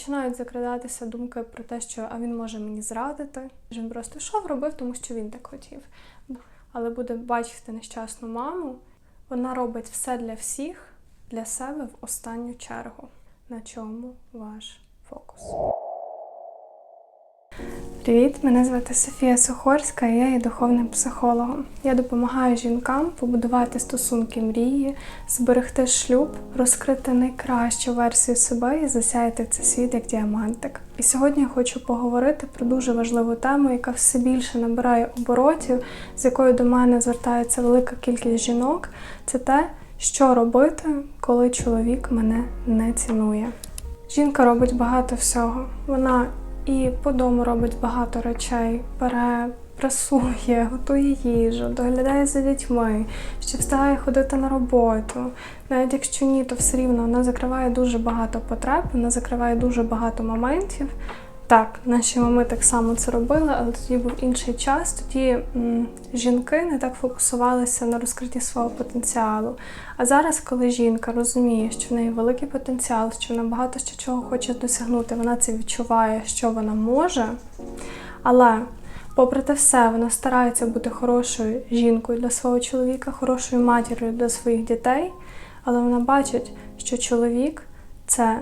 Починають закрадатися думки про те, що а він може мені зрадити. Він просто йшов, робив, тому що він так хотів. Але буде бачити нещасну маму. Вона робить все для всіх, для себе в останню чергу. На чому ваш фокус? Привіт, мене звати Софія Сухорська, і я є духовним психологом. Я допомагаю жінкам побудувати стосунки мрії, зберегти шлюб, розкрити найкращу версію себе і засяяти цей світ як діамантик. І сьогодні я хочу поговорити про дуже важливу тему, яка все більше набирає оборотів, з якою до мене звертається велика кількість жінок. Це те, що робити, коли чоловік мене не цінує. Жінка робить багато всього. Вона і по дому робить багато речей, бере, прасує, готує їжу, доглядає за дітьми, ще встигає ходити на роботу. Навіть якщо ні, то все рівно вона закриває дуже багато потреб, вона закриває дуже багато моментів. Так, наші мами так само це робили, але тоді був інший час. Тоді м, жінки не так фокусувалися на розкритті свого потенціалу. А зараз, коли жінка розуміє, що в неї великий потенціал, що вона багато ще чого хоче досягнути, вона це відчуває, що вона може. Але, попри те все, вона старається бути хорошою жінкою для свого чоловіка, хорошою матір'ю для своїх дітей, але вона бачить, що чоловік це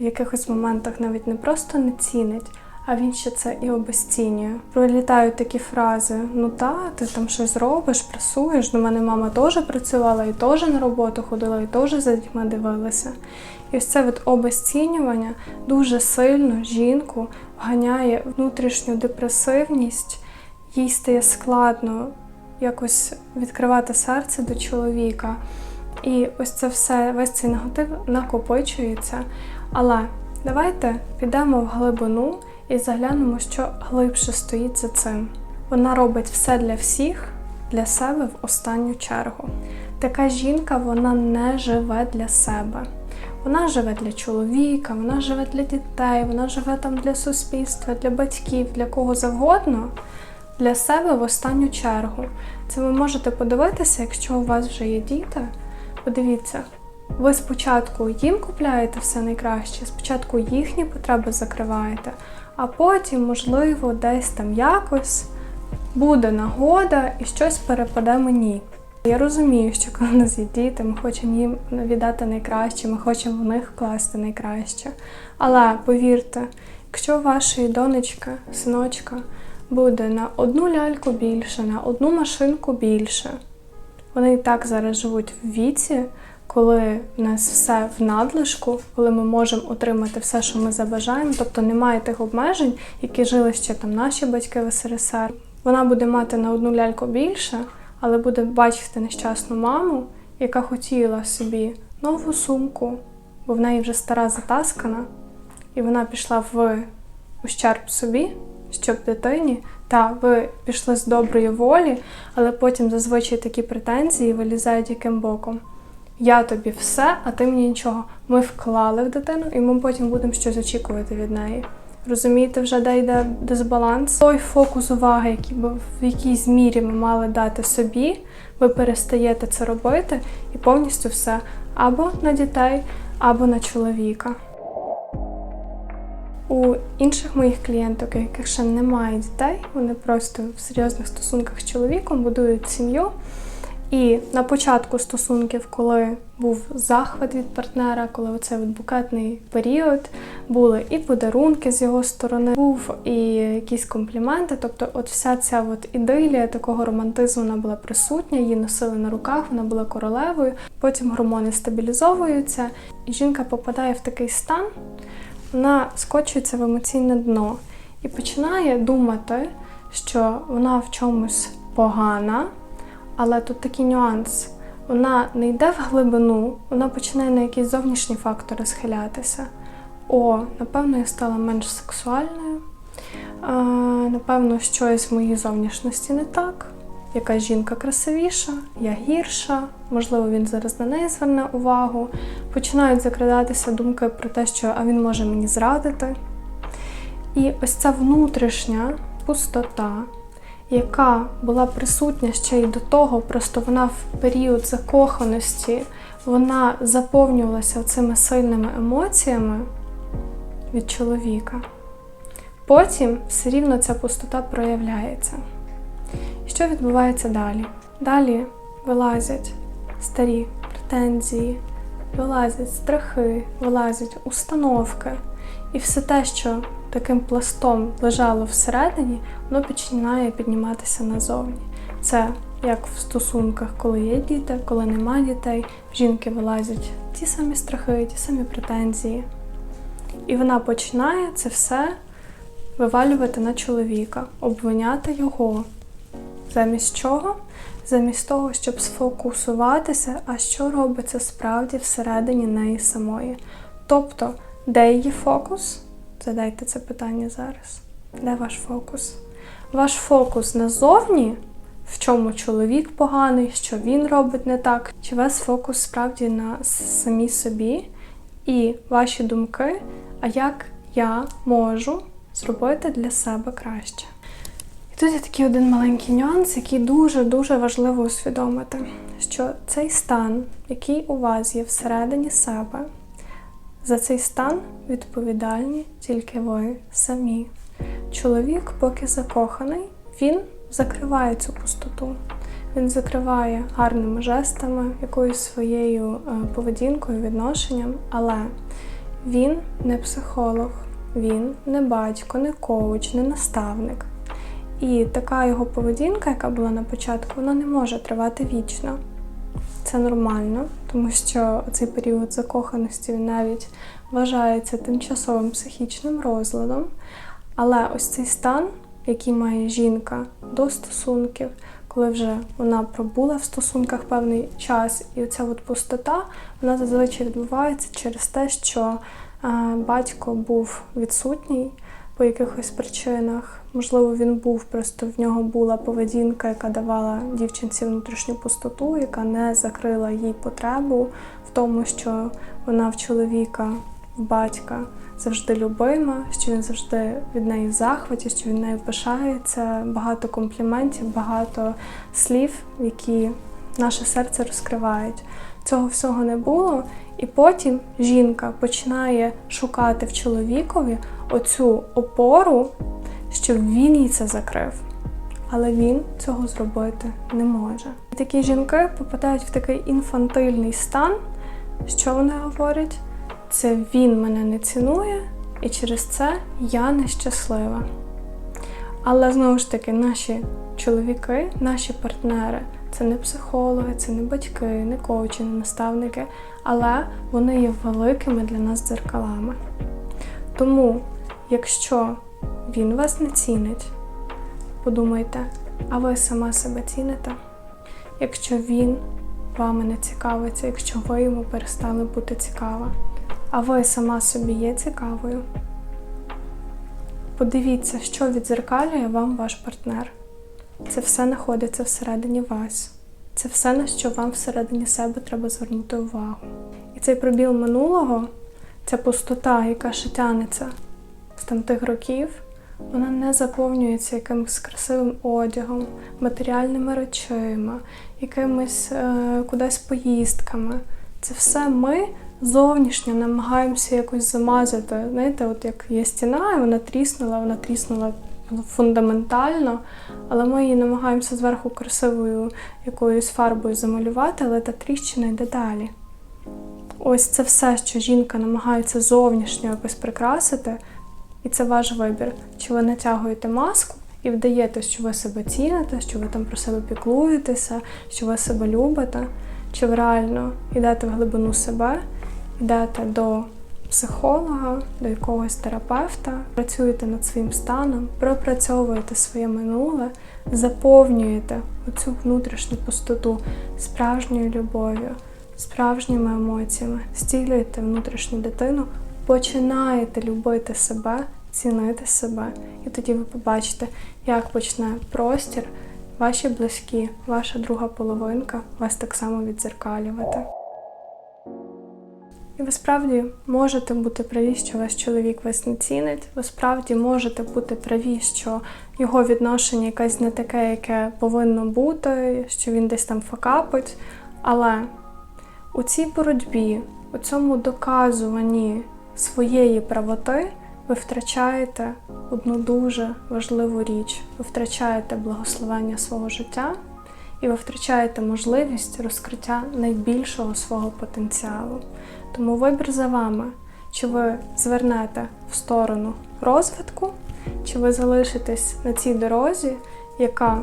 в якихось моментах навіть не просто не цінить, а він ще це і обесцінює. Пролітають такі фрази: ну та, ти там щось робиш, працюєш. До мене мама теж працювала і теж на роботу ходила, і теж за дітьми дивилася. І ось це от обесцінювання дуже сильно жінку вганяє внутрішню депресивність, їй стає складно якось відкривати серце до чоловіка. І ось це все, весь цей негатив накопичується. Але давайте підемо в глибину і заглянемо, що глибше стоїть за цим. Вона робить все для всіх, для себе в останню чергу. Така жінка вона не живе для себе. Вона живе для чоловіка, вона живе для дітей, вона живе там для суспільства, для батьків, для кого завгодно, для себе в останню чергу. Це ви можете подивитися, якщо у вас вже є діти. Подивіться, ви спочатку їм купляєте все найкраще, спочатку їхні потреби закриваєте, а потім, можливо, десь там якось буде нагода і щось перепаде мені. Я розумію, що коли нас є діти, ми хочемо їм віддати найкраще, ми хочемо в них вкласти найкраще. Але повірте, якщо вашої донечки, синочка буде на одну ляльку більше, на одну машинку більше, вони і так зараз живуть в віці, коли в нас все в надлишку, коли ми можемо отримати все, що ми забажаємо, тобто немає тих обмежень, які жили ще там наші батьки в СРСР. Вона буде мати на одну ляльку більше, але буде бачити нещасну маму, яка хотіла собі нову сумку, бо в неї вже стара затаскана, і вона пішла в ущерб собі, щоб дитині. Та ви пішли з доброї волі, але потім зазвичай такі претензії вилізають яким боком. Я тобі все, а ти мені нічого. Ми вклали в дитину, і ми потім будемо щось очікувати від неї. Розумієте, вже де йде дисбаланс? Той фокус уваги, який би в якійсь мірі ми мали дати собі, ви перестаєте це робити і повністю все або на дітей, або на чоловіка. У інших моїх клієнток, яких ще немає дітей, вони просто в серйозних стосунках з чоловіком будують сім'ю. І на початку стосунків, коли був захват від партнера, коли оцей букетний період, були і подарунки з його сторони, був і якісь компліменти. Тобто, от вся ця от ідилія такого романтизму вона була присутня, її носили на руках, вона була королевою. Потім гормони стабілізовуються, і жінка попадає в такий стан, вона скочується в емоційне дно і починає думати, що вона в чомусь погана. Але тут такий нюанс. Вона не йде в глибину, вона починає на якісь зовнішні фактори схилятися. О, напевно, я стала менш сексуальною. А, напевно, щось в моїй зовнішності не так. Якась жінка красивіша, я гірша, можливо, він зараз на неї зверне увагу. Починають закрадатися думки про те, що а він може мені зрадити. І ось ця внутрішня пустота, яка була присутня ще й до того, просто вона в період закоханості вона заповнювалася цими сильними емоціями. від чоловіка. Потім все рівно ця пустота проявляється. І що відбувається далі? Далі вилазять старі претензії, вилазять страхи, вилазять установки. І все те, що таким пластом лежало всередині, воно починає підніматися назовні. Це як в стосунках, коли є діти, коли нема дітей, жінки вилазять ті самі страхи, ті самі претензії. І вона починає це все вивалювати на чоловіка, обвиняти його. Замість чого? Замість того, щоб сфокусуватися, а що робиться справді всередині неї самої. Тобто, де її фокус? Задайте це питання зараз. Де ваш фокус? Ваш фокус назовні, в чому чоловік поганий, що він робить не так, чи ваш фокус справді на самі собі і ваші думки, а як я можу зробити для себе краще. І тут є такий один маленький нюанс, який дуже-дуже важливо усвідомити, що цей стан, який у вас є всередині себе, за цей стан відповідальні тільки ви самі. Чоловік, поки закоханий, він закриває цю пустоту. Він закриває гарними жестами, якоюсь своєю е, поведінкою, відношенням, але він не психолог, він не батько, не коуч, не наставник. І така його поведінка, яка була на початку, вона не може тривати вічно. Це нормально, тому що цей період закоханості він навіть вважається тимчасовим психічним розладом. Але ось цей стан, який має жінка до стосунків, коли вже вона пробула в стосунках певний час, і оця от пустота, вона зазвичай відбувається через те, що е, батько був відсутній по якихось причинах. Можливо, він був, просто в нього була поведінка, яка давала дівчинці внутрішню пустоту, яка не закрила їй потребу в тому, що вона в чоловіка, в батька завжди любима, що він завжди від неї в захваті, що він нею пишається. Багато компліментів, багато слів, які наше серце розкривають. Цього всього не було. І потім жінка починає шукати в чоловікові оцю опору, щоб він їй це закрив. Але він цього зробити не може. І такі жінки попадають в такий інфантильний стан. Що вони говорять? Це він мене не цінує, і через це я нещаслива. Але знову ж таки, наші чоловіки, наші партнери це не психологи, це не батьки, не коучі, не наставники, але вони є великими для нас дзеркалами. Тому, якщо він вас не цінить, подумайте, а ви сама себе ціните? Якщо він вами не цікавиться, якщо ви йому перестали бути цікава, а ви сама собі є цікавою, подивіться, що відзеркалює вам ваш партнер. Це все знаходиться всередині вас. Це все, на що вам всередині себе треба звернути увагу. І цей пробіл минулого, ця пустота, яка ще тянеться з там тих років, вона не заповнюється якимось красивим одягом, матеріальними речима, якимись е, кудись поїздками. Це все ми зовнішньо намагаємося якось замазати. Знаєте, от як є стіна, і вона тріснула, вона тріснула фундаментально, але ми її намагаємося зверху красивою якоюсь фарбою замалювати, але та тріщина йде далі. Ось це все, що жінка намагається зовнішньо якось прикрасити, і це ваш вибір. Чи ви натягуєте маску і вдаєте, що ви себе ціните, що ви там про себе піклуєтеся, що ви себе любите, чи ви реально йдете в глибину себе, йдете до психолога, до якогось терапевта, працюєте над своїм станом, пропрацьовуєте своє минуле, заповнюєте оцю внутрішню пустоту справжньою любов'ю, справжніми емоціями, стілюєте внутрішню дитину, починаєте любити себе, цінити себе. І тоді ви побачите, як почне простір, ваші близькі, ваша друга половинка вас так само відзеркалювати. І ви справді можете бути праві, що ваш чоловік вас не цінить. Ви справді можете бути праві, що його відношення якесь не таке, яке повинно бути, що він десь там факапить. Але у цій боротьбі, у цьому доказуванні своєї правоти, ви втрачаєте одну дуже важливу річ. Ви втрачаєте благословення свого життя і ви втрачаєте можливість розкриття найбільшого свого потенціалу. Тому вибір за вами, чи ви звернете в сторону розвитку, чи ви залишитесь на цій дорозі, яка,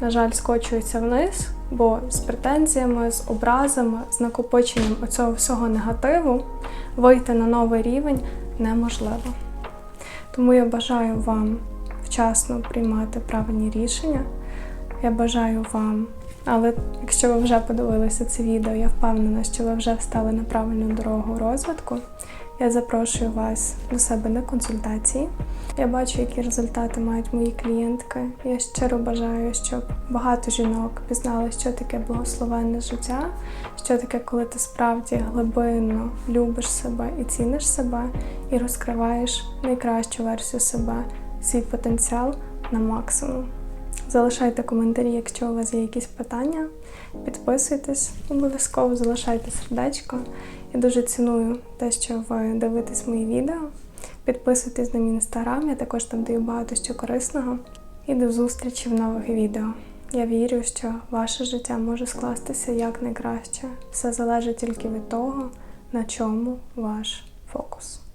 на жаль, скочується вниз, бо з претензіями, з образами, з накопиченням оцього всього негативу вийти на новий рівень неможливо. Тому я бажаю вам вчасно приймати правильні рішення. Я бажаю вам, але якщо ви вже подивилися це відео, я впевнена, що ви вже встали на правильну дорогу розвитку. Я запрошую вас до себе на консультації. Я бачу, які результати мають мої клієнтки. Я щиро бажаю, щоб багато жінок пізнали, що таке благословенне життя, що таке, коли ти справді глибинно любиш себе і ціниш себе, і розкриваєш найкращу версію себе, свій потенціал на максимум. Залишайте коментарі, якщо у вас є якісь питання. Підписуйтесь, обов'язково залишайте сердечко. Я дуже ціную те, що ви дивитесь мої відео. Підписуйтесь на мій інстаграм, я також там даю багато що корисного. І до зустрічі в нових відео. Я вірю, що ваше життя може скластися як найкраще. Все залежить тільки від того, на чому ваш фокус.